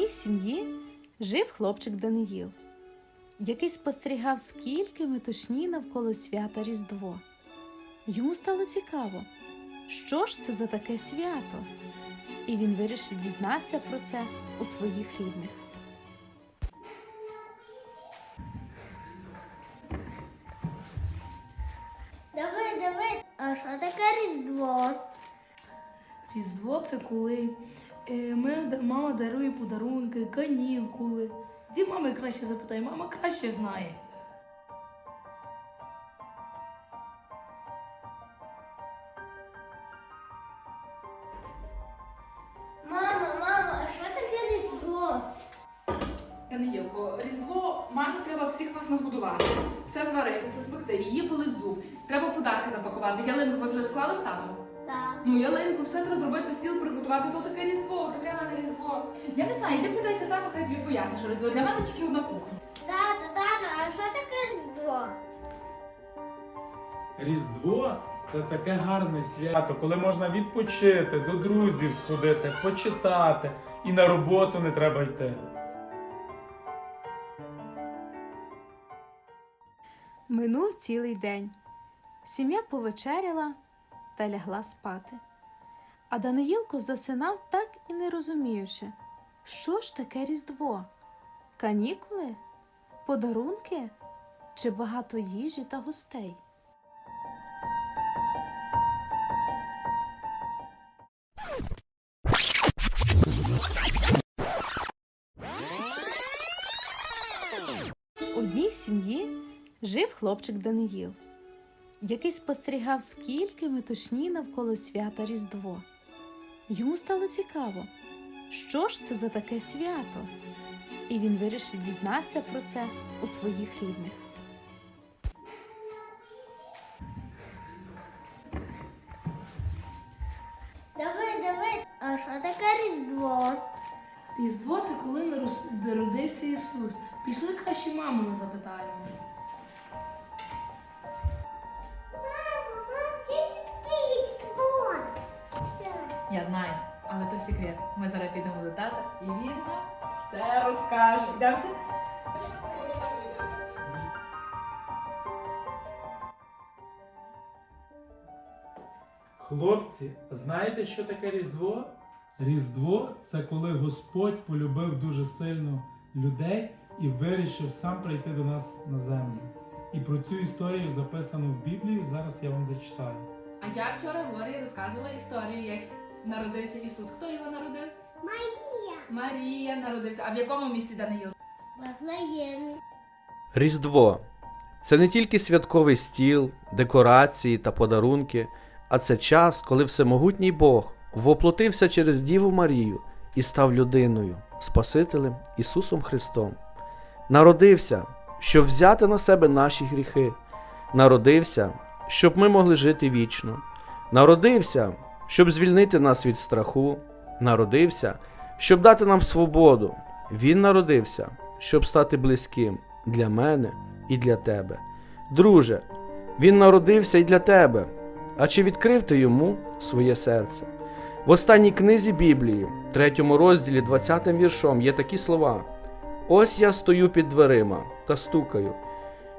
сім'ї жив хлопчик Даниїл, який спостерігав, скільки метушні навколо свята Різдво. Йому стало цікаво, що ж це за таке свято, і він вирішив дізнатися про це у своїх рідних. Давай, давай. А що таке Різдво? Різдво це коли ми, мама дарує подарунки, канікули. Де мами краще запитай, мама краще знає. Мама, мама, а що таке Різдво? Даниїлко, Різдво мамі треба всіх вас нагодувати. Все зварити, все спекти, її болить зуб. Треба подарки запакувати. Ялинку ви вже склали з татом? Так. Ну, ялинку, все треба зробити, стіл приготувати. То таке Різдво, таке в мене Різдво. Я не знаю, іди питайся тату, хай тобі пояснить, що Різдво. Для мене тільки одна кухня. Тато, тато, а що таке Різдво? Різдво це таке гарне свято, коли можна відпочити, до друзів сходити, почитати, і на роботу не треба йти. Минув цілий день. Сім'я повечеряла та лягла спати. А Даниїлко засинав так і не розуміючи, що ж таке Різдво? Канікули? Подарунки чи багато їжі та гостей? В одній сім'ї жив хлопчик Даниїл, який спостерігав, скільки метушні навколо свята Різдво. Йому стало цікаво, що ж це за таке свято, і він вирішив дізнатися про це у своїх рідних. Давай, давай. А що таке Різдво? Різдво це коли народився Ісус. Пішли краще маму запитаємо. Я знаю, але то секрет. Ми зараз підемо до тата і він нам все розкаже. Йдемте? Хлопці, знаєте, що таке Різдво? Різдво це коли Господь полюбив дуже сильно людей і вирішив сам прийти до нас на землю. І про цю історію записано в Біблії. Зараз я вам зачитаю. А я вчора Глорії розказувала історію, як народився Ісус. Хто його народив? Марія. Марія народився. А в якому місті Даниїл? Вафлеєм. Різдво це не тільки святковий стіл, декорації та подарунки, а це час, коли всемогутній Бог воплотився через Діву Марію і став людиною, Спасителем Ісусом Христом. Народився, щоб взяти на себе наші гріхи. Народився, щоб ми могли жити вічно. Народився, щоб звільнити нас від страху. Народився, щоб дати нам свободу. Він народився, щоб стати близьким для мене і для тебе. Друже, він народився і для тебе. А чи відкрив ти йому своє серце? В останній книзі Біблії, третьому розділі, 20 віршом, є такі слова: Ось я стою під дверима та стукаю.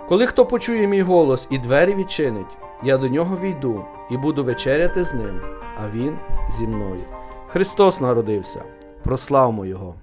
Коли хто почує мій голос і двері відчинить, я до нього війду і буду вечеряти з ним, а він зі мною. Христос народився, прославмо Його!